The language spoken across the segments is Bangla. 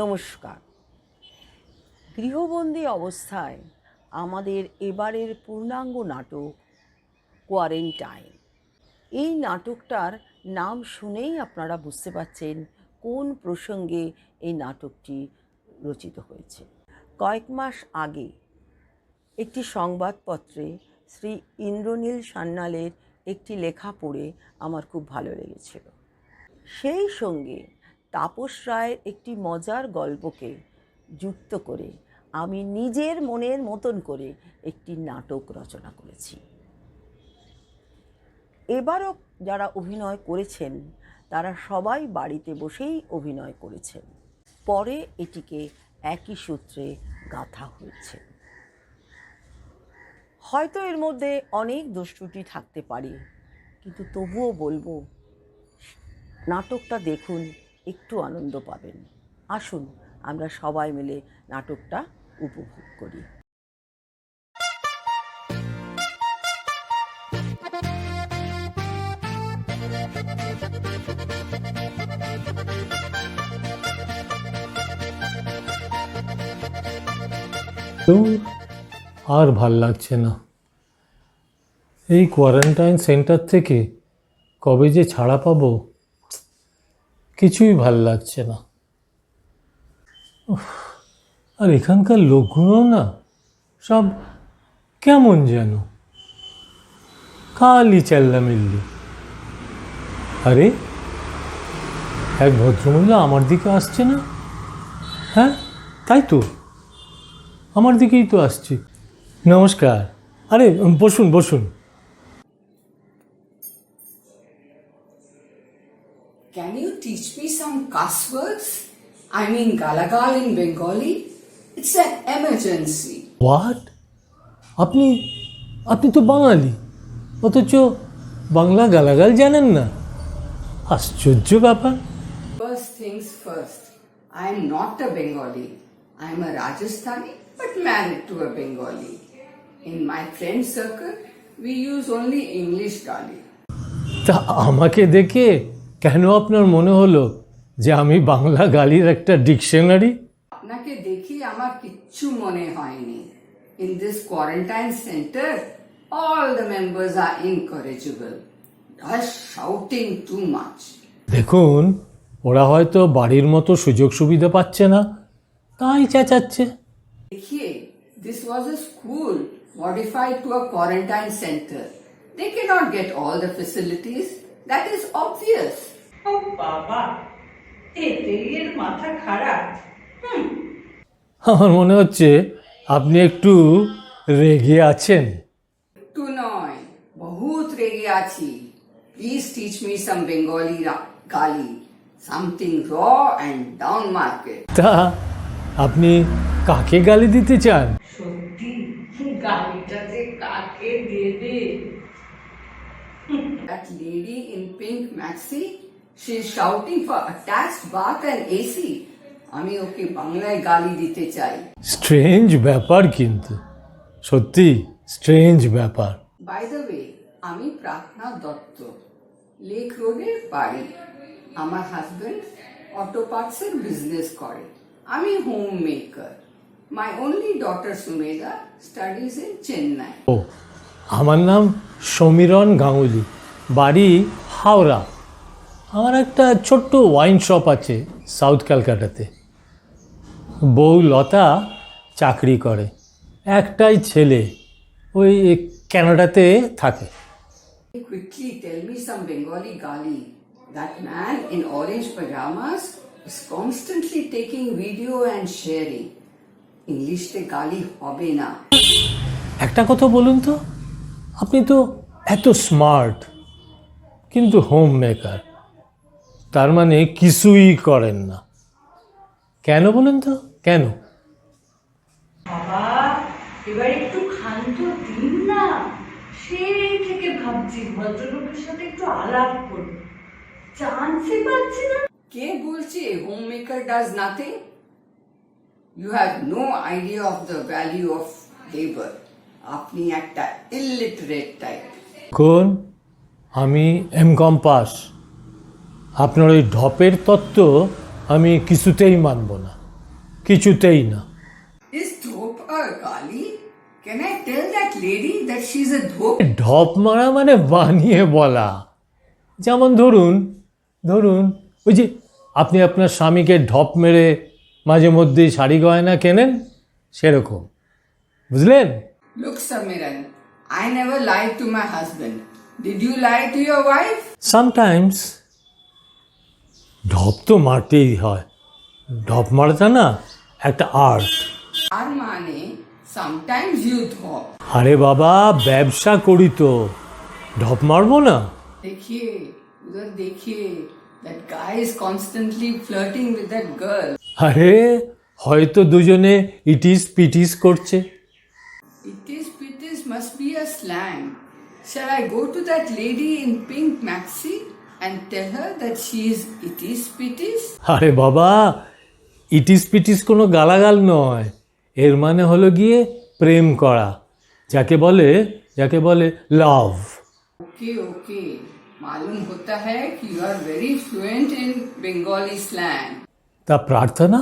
নমস্কার। গৃহবন্দী অবস্থায় আমাদের এবারের পূর্ণাঙ্গ নাটক কোয়ারেন্টাইন এই নাটকটার নাম শুনেই আপনারা বুঝতে পারছেন কোন প্রসঙ্গে এই নাটকটি রচিত হয়েছে। কয়েক মাস আগে একটি সংবাদপত্রে শ্রী ইন্দ্রনীল সান্যালের একটি লেখা পড়ে আমার খুব ভালো লেগেছিল। সেই সঙ্গে তাপস রায়ের একটি মজার গল্পকে যুক্ত করে আমি নিজের মনের মতন করে একটি নাটক রচনা করেছি। এবারও যারা অভিনয় করেছেন, তারা সবাই বাড়িতে বসেই অভিনয় করেছেন। পরে এটিকে একই সূত্রে গাঁথা হয়েছে। হয়তো এর মধ্যে অনেক দোষত্রুটি থাকতে পারে, কিন্তু তবুও বলব, নাটকটা দেখুন একটু আনন্দ পাবেন। আসুন, আমরা সবাই মিলে নাটকটা উপভোগ করি। আর ভালো লাগছে না। এই কোয়ারেন্টাইন সেন্টার থেকে কবে যে ছাড়া পাবো? কিছুই ভালো লাগছে না। আর এখানকার লোকগুলো না সব কেমন যেন। কালি খালি চেল্লামিল্লি। আরে, এক ভদ্রমহিলা আমার দিকে আসছে না? হ্যাঁ তাই তো। আমার দিকেই তো আসছি। নমস্কার। আরে, বসুন বসুন। Cuss words? I mean galagal in Bengali? It's an emergency. What আপনি আপনি তো বাঙালি অথচ বাংলা গালাগাল জানেন না আশ্চর্য ব্যাপার First things first. I am not a Bengali. I am a Rajasthani but married to a Bengali. In my friend circle, we use only English gali. তা আমাকে দেখে কেন আপনার মনে হলো যে আমি বাংলা গালির একটা ডিকশনারি। আপনাকে দেখি আমার কিচ্ছু মনে হয়নি। In this quarantine centre all the members are incorrigible just shouting too much দেখুন ওরা হয়তো বাড়ির মতো সুযোগ সুবিধা পাচ্ছে না তাই চেঁচাচ্ছে। দেখি this was a school modified to a quarantine centre they can't get all the facilities. That is obvious ও বাবা! এর মাথা খারাপ হুম আমার মনে হচ্ছে আপনি একটু রেগে আছেন to নয় বহুত রেগে আছি teach me some bengali ra- gali something raw and down market তা আপনি কাকে গালি দিতে চান সত্যি গাড়িটা যে কাকে দেবে that lady in pink maxi she is shouting for attached bath and ac আমি ওকে বাংলায় গালি দিতে চাই। স্ট্রেঞ্জ ব্যাপার কিন্তু। সত্যি স্ট্রেঞ্জ ব্যাপার। বাই দ্য ওয়ে আমি প্রার্থনা দত্ত। লেক রোডের বাড়ি। আমার হাজবেন্ড অটো পার্টসের বিজনেস করে। আমি home maker my only daughter Sumedha studies in Chennai ও আমার নাম সমীরণ গাঙ্গুলি। বাড়ি হাওড়া। আমার একটা ছোট্ট ওয়াইন শপ আছে সাউথ ক্যালকাটাতে বউ লতা চাকরি করে একটাই ছেলে ওই ক্যানাডাতে থাকে Quickly tell me some Bengali gali. That man in orange pajamas is constantly taking video and sharing. ইংলিশে গালি হবে না একটা কথা বলুন তো আপনি তো এত স্মার্ট কিন্তু হোম মেকার তার মানে কিছুই করেন না। কেন বলুন তো? কেন? বাবা এবার একটু ক্ষান্ত দিন না। সেই থেকে ভাবছি ভদ্রলোকের সাথে একটু আলাপ করব। চান্সই পাচ্ছি না। কে বলছে home maker does nothing you have no idea of the value of labour আপনি একটা ইলিটারেট টাইপ কোন আমি এম কম পাস আপনার ওই ঢপের তত্ত্ব আমি কিছুতেই মানব না কিছুতেই না? ঢপ মারা মানে বানিয়ে বলা যেমন ধরুন ধরুন ওই যে আপনি আপনার স্বামীকে ঢপ মেরে মাঝে মধ্যেই শাড়ি গয়না কেনেন সেরকম বুঝলেন Samiran, I never lied to my husband. Did you lie to your wife? Sometimes ঢপ তো মারতেই হয়। ঢপ মারতে না একটা আর্ট। আর মানে সামটাইমস ইউ ঢপ। আরে বাবা ব্যবসা করি তো। ঢপ মারবো না? দেখিয়ে উধর দেখিয়ে that guy is constantly flirting with that girl আরে হয়তো দুজনে ইট ইজ পিটিস করছে। It's পিটিস must be a slang Shall I go to that lady in pink maxi and tell her that she is it is pitis? আরে বাবা ইটিস পিটিস কোনো গালাগাল নয় এর মানে হলো গিয়ে প্রেম করা যাকে বলে যাকে বলে লাভ Okay, okay. मालूम होता है कि you are very fluent in Bengali slang. তা প্রার্থনা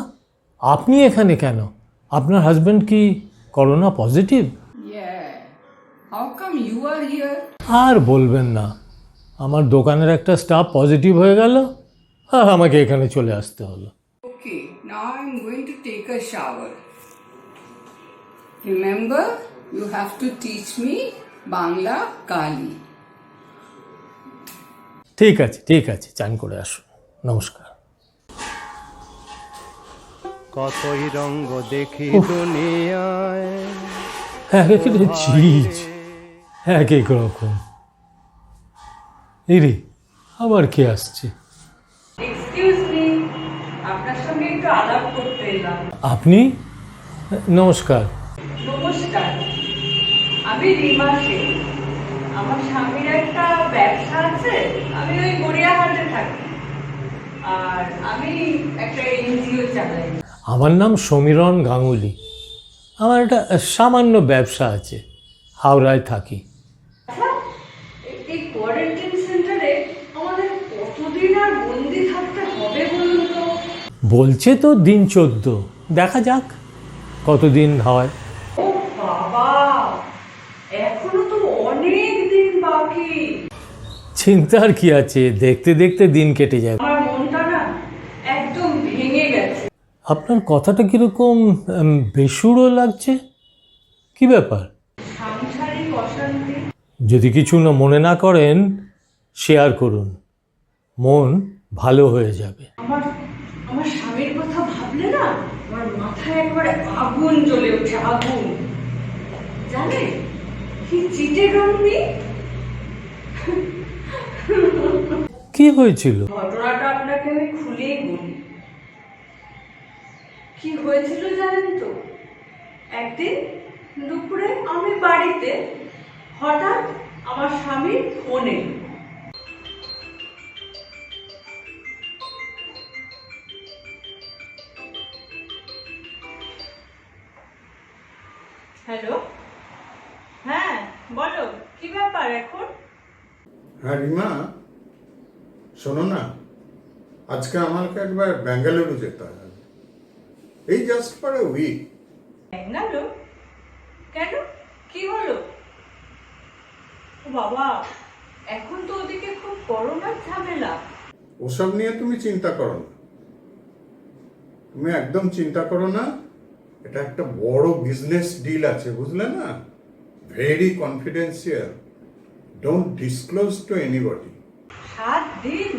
আপনি এখানে কেন আপনার হাজব্যান্ড কি corona positive Yeah. How come you are here? আর বলবেন না আমার দোকানের একটা স্টাফ পজিটিভ হয়ে গেল আর আমাকে এখানে চলে আসতে হলো। Okay, now I'm going to take a shower. Remember, you have to teach me Bangla Kali. ঠিক আছে ঠিক আছে চান করে আসুন। নমস্কার। কতই রঙ্গ দেখি দুনিয়ায় এক চিজ এক এক রকম। এরে আবার কে আসছে? আপনি? নমস্কার। নমস্কার আমি রিমা আমার স্বামীর একটা ব্যবসা আছে আমি ওই গড়িয়াহাটে থাকি। আর আমি একটা এনজিও চালাই। আমার নাম সমীরণ গাঙ্গুলি। আমার একটা সামান্য ব্যবসা আছে হাওড়ায় থাকি আচ্ছা এই- এই কোয়ারেন্টাইন সেন্টারে আমাদের কতদিন আর বন্দি থাকতে হবে বলুন তো বলছে তো দিন চোদ্দ। দেখা যাক কতদিন হয়। চিন্তার কি আছে দেখতে দেখতে দিন কেটে যাবে আপনার কথাটা কীরকম বেসুরও লাগছে? কি ব্যাপার? যদি কিছু না মনে না করেন শেয়ার করুন। মন ভালো হয়ে যাবে। আমার স্বামীর কথা ভাবলে না আমার মাথায় একবারে আগুন জ্বলে ওঠে আগুন। জানে? কি চিটে গাম্বি কি হয়েছিল? ঘটনাটা আপনাকে আমি খুলেই বলি। কি হয়েছিল জানেন তো? একদিন দুপুরে আমি বাড়িতে হঠাৎ আমার স্বামীর ফোন এলো। আজকে আমাকে একবার বেঙ্গালুরু যেতে হবে এই just for a week Bangalore? কেন? কি হলো? বাবা এখন তো ওদিকে খুব করোনার ঝামেলা। ওসব নিয়ে তুমি চিন্তা করো না। তুমি একদম চিন্তা করো না এটা একটা বড় বিজনেস ডিল আছে বুঝলে না? Very confidential don't disclose to anybody সাত দিন?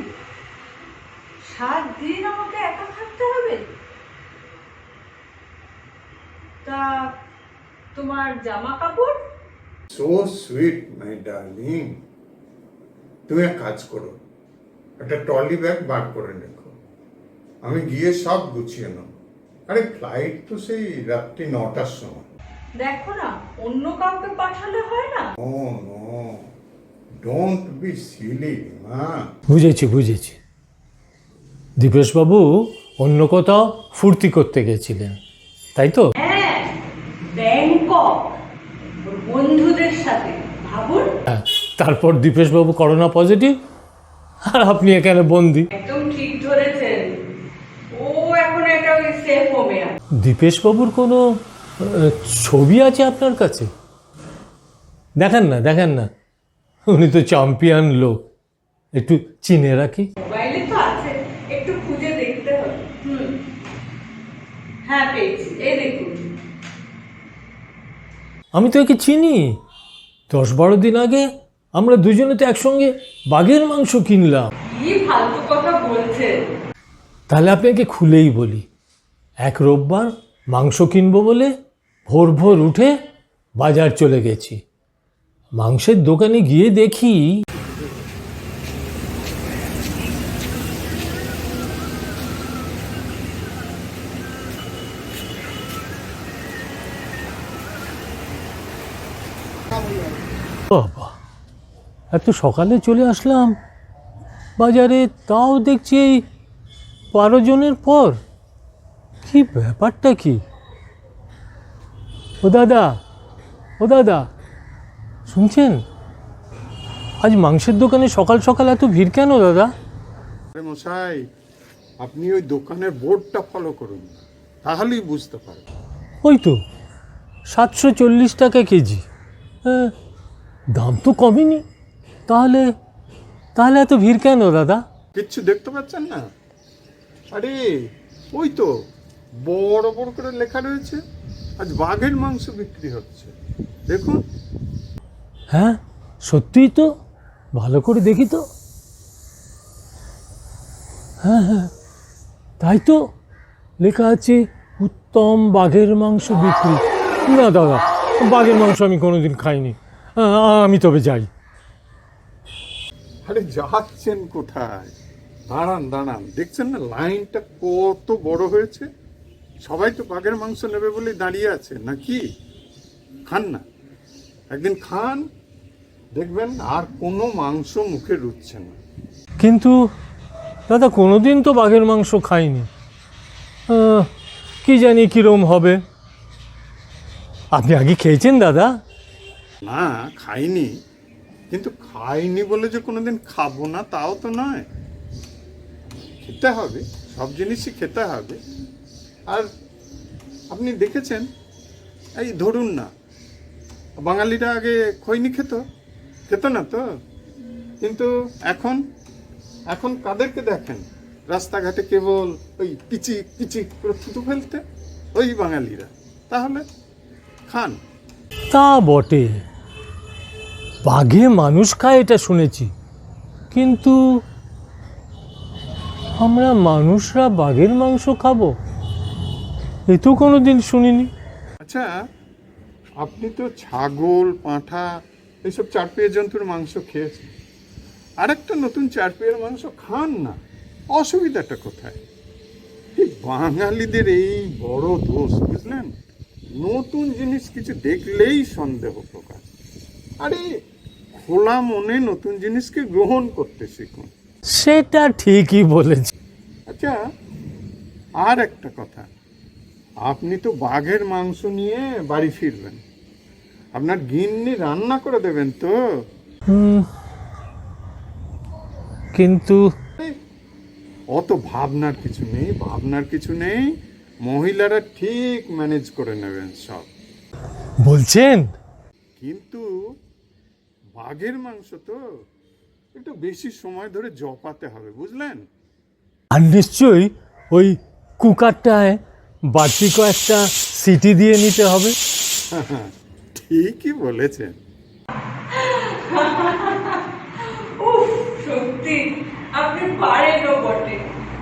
সাত দিন আমাকে একা থাকতে হবে? তা তোমার জামা কাপড় সো সুইট মাই ডার্লিং তুমি এক কাজ করো একটা ট্রলি ব্যাগ বার করে রেখো। আমি গিয়ে সব গুছিয়ে নেব। আরে ফ্লাইট তো সেই রাত্রি নটার সময়। দেখো না অন্য কাউকে পাঠালে হয় না? No no don't be silly মা। বুঝেছি বুঝেছি। দীপেশবাবু অন্য কোথাও ফুর্তি করতে গেছিলেন তাই তো? হ্যাঁ ব্যাংকক। বন্ধুদের সাথে ভাবুন। হ্যাঁ তারপর দীপেশবাবু করোনা পজিটিভ? আর আপনি এখানে বন্দি? একদম ঠিক ধরেছেন। ও এখন একটা ওই সেফ হোমে দীপেশবাবুর কোনো ছবি আছে আপনার কাছে? দেখেন না দেখেন না। উনি তো চ্যাম্পিয়ন লোক। একটু চিনে রাখি মোবাইলে তো আছে একটু খুঁজে দেখতে হবে হুম হ্যাঁ পেয়েছি। এই দেখুন। আমি তো একে চিনি। দশ বারো দিন আগে আমরা দুজনে তো একসঙ্গে বাঘের মাংস কিনলাম। কি ফালতু কথা বলছেন? তাহলে আপনাকে খুলেই বলি এক রোববার মাংস কিনবো বলে ভোর ভোর উঠে বাজার চলে গেছি। মাংসের দোকানে গিয়ে দেখি বাবা এত সকালে চলে আসলাম। বাজারে তাও দেখছি এই বারো জনের পর। কি ব্যাপারটা কি? ও দাদা ও দাদা শুনছেন? আজ মাংসের দোকানে সকাল সকাল এত ভিড় কেন দাদা? আরে মশাই আপনি ওই দোকানের বোর্ডটা ফলো করুন তাহলেই বুঝতে পারবেন। ওই তো সাতশো চল্লিশ টাকা কেজি। হ্যাঁ দাম তো কমেনি। তাহলে তাহলে এত ভিড় কেন দাদা? কিচ্ছু দেখতে পাচ্ছেন না? আরে ওই তো বড় বড় করে লেখা রয়েছে আজ বাঘের মাংস বিক্রি হচ্ছে। দেখুন। হ্যাঁ সত্যিই তো ভালো করে দেখি তো। হ্যাঁ হ্যাঁ তাই তো লেখা আছে উত্তম বাঘের মাংস বিক্রি। না দাদা বাঘের মাংস আমি কোনোদিন খাইনি। আমি তবে যাই। আরে যাচ্ছেন কোথায়? দাঁড়ান দাঁড়ান। দেখছেন না লাইনটা কত বড় হয়েছে? সবাই তো বাঘের মাংস নেবে বলেই দাঁড়িয়ে আছে নাকি? খান না। একদিন খান দেখবেন আর কোনো মাংস মুখে রুচ্ছে না। কিন্তু দাদা কোনোদিন তো বাঘের মাংস খাইনি। কি জানি কীরম হবে। আপনি আগে খেয়েছেন দাদা? না, খাইনি। কিন্তু খাইনি বলে যে কোনোদিন খাব না, তাও তো নয়। খেতে হবে, সব জিনিসই খেতে হবে। আর আপনি দেখেছেন, এই ধরুন না, বাঙালিরা আগে খৈনি খেত খেত না তো? কিন্তু এখন এখন কাদেরকে দেখেন? রাস্তাঘাটে কেবল ওই পিচি পিচি করে থুতু ফেলতে, ওই বাঙালিরা। তাহলে খান। তা বটে। বাঘে মানুষ খায়, এটা শুনেছি। কিন্তু আমরা মানুষরা বাঘের মাংস খাব? এ তো কোনো দিন শুনিনি। আচ্ছা আপনি তো ছাগল, পাঁঠা এইসব চারপিয়ে জন্তুর মাংস খেয়েছেন। আরেকটা নতুন চারপিয়ের মাংস খান না, অসুবিধাটা কোথায়? বাঙালিদের এই বড় দোষ, বুঝলেন? নতুন জিনিস কিছু দেখলেই সন্দেহ প্রকাশ। আরে খোলা মনে নতুন জিনিসকে গ্রহণ করতে শিখুন। সেটা ঠিকই বলেছে। আচ্ছা আর একটা কথা। আপনি তো বাঘের মাংস নিয়ে বাড়ি ফিরবেন। আপনার গিন্নি রান্না করে দেবেন তো। কিন্তু অত ভাবনার কিছু নেই ভাবনার কিছু নেই। মহিলারা ঠিক ম্যানেজ করে নেবেন সব। বলছেন? কিন্তু বাঘের মাংস তো একটু বেশি সময় ধরে জপাতে হবে বুঝলেন? আর নিশ্চয়ই ওই কুকারটায় বাড়তি কয়েকটা সিটি দিয়ে নিতে হবে। ঠিকই বলেছেন। সত্যি আপনি পারেনও বটে।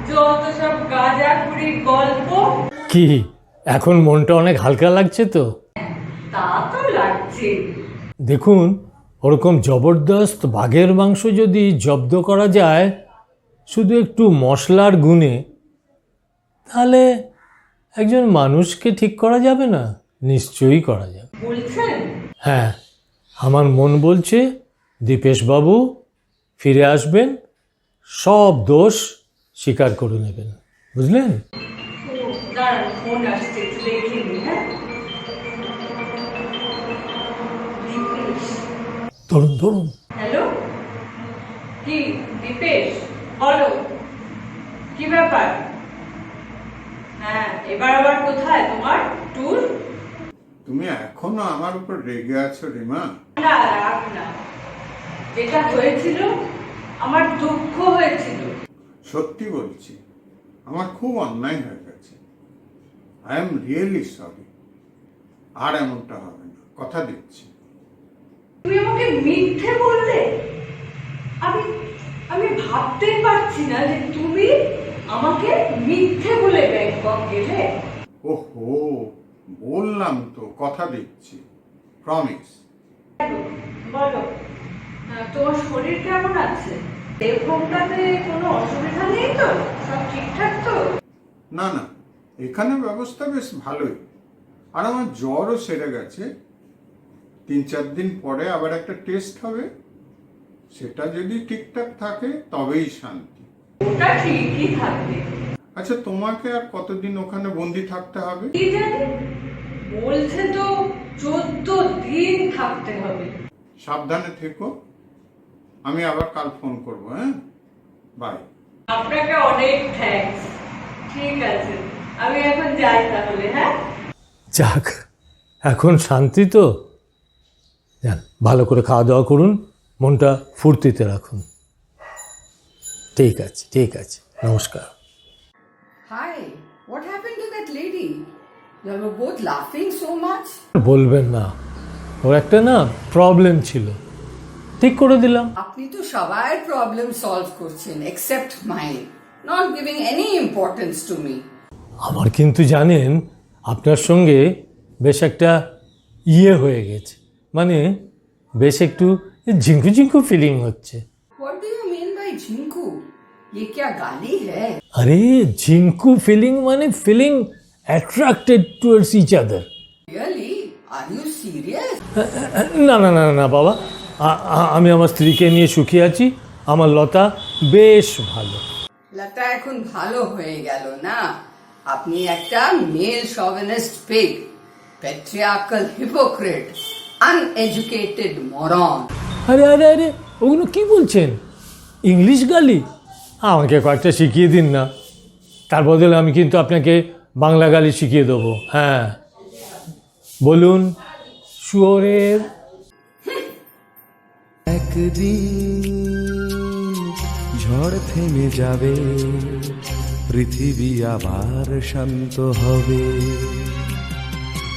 যত সব গাঁজা কুড়ির গল্প। কি এখন মনটা অনেক হালকা লাগছে তো? তা তো লাগছে দেখুন ওরকম জবরদস্ত বাঘের মাংস যদি জব্দ করা যায় শুধু একটু মশলার গুণে তাহলে একজন মানুষকে ঠিক করা যাবে না? নিশ্চয়ই করা যাবে। হ্যাঁ আমার মন বলছে দীপেশবাবু ফিরে আসবেন সব দোষ স্বীকার করে নেবেন। বুঝলেন? ধরুন ধরুন। হ্যালো? কি দীপেশ? বলো। কি ব্যাপার? হ্যাঁ এবার আবার কোথায় তোমার? ট্যুর? তুমি এখনও আমার উপর রেগে আছো রিমা? না রাখ না। যেটা হয়েছিল আমার দুঃখ হয়েছিল। সত্যি বলছি আমার খুব অন্যায় হয়ে গেছে। আই এম রিয়েলি সরি আর এমনটা হবে না। কথা দিচ্ছি। তুমি আমাকে মিথ্যে বললে? আমি আমি ভাবতেই পারছি না যে তুমি আমাকে মিথ্যে বলে ব্যাংকক গেলে। ওহো বললাম তো কথা দিচ্ছি। প্রমিস বলো তোমার শরীর কেমন আছে? দেবভোগটাতে কোনো অসুবিধা নেই তো? সব ঠিকঠাক তো? না না এখানে ব্যবস্থা বেশ ভালোই। আর আমার জ্বরও সেরে গেছে। তিন চার দিন পরে আবার একটা টেস্ট হবে। সেটা যদি ঠিকঠাক থাকে তবেই শান্তি। ওটা ঠিকই থাকবে আচ্ছা তোমাকে আর কতদিন ওখানে বন্দি থাকতে হবে? কি জানি? বলছে তো চোদ্দ দিন থাকতে হবে। সাবধানে থেকো। আমি আবার কাল ফোন করব হ্যাঁ? বাই আপনাকে অনেক থ্যাঙ্কস ঠিক আছে। আমি এখন যাই তাহলে হ্যাঁ? যাক এখন শান্তি তো। যান ভালো করে খাওয়া দাওয়া করুন মনটা ফুর্তিতে রাখুন। ঠিক আছে ঠিক আছে নমস্কার। So বলবেন না ওর একটা না প্রবলেম ছিল। ঠিক করে দিলাম। আপনি তো সবার প্রবলেম সলভ করছেন except mine not giving any importance to me আমার কিন্তু জানেন আপনার সঙ্গে বেশ একটা ইয়ে হয়ে গেছে। মানে বেশ একটু ঝিঙ্কু ঝিঙ্কু ফিলিং হচ্ছে। আরে ঝিঙ্কু ফিলিং মানে feeling attracted towards each other না না না না বাবা। আমি আমার স্ত্রীকে নিয়ে সুখী আছি। আমার লতা বেশ ভালো। লতা এখন ভালো হয়ে গেল না? আপনি একটা male chauvinist pig patriarchal hypocrite uneducated মরন আরে আরে আরে ওগুলো কি বলছেন? ইংলিশ গালি? আমাকে কয়েকটা শিখিয়ে দিন না। তার বদলে আমি কিন্তু আপনাকে বাংলা গালি শিখিয়ে দেবো। হ্যাঁ। বলুন শুয়োরের একদিন ঝড় থেমে যাবে পৃথিবী আবার শান্ত হবে।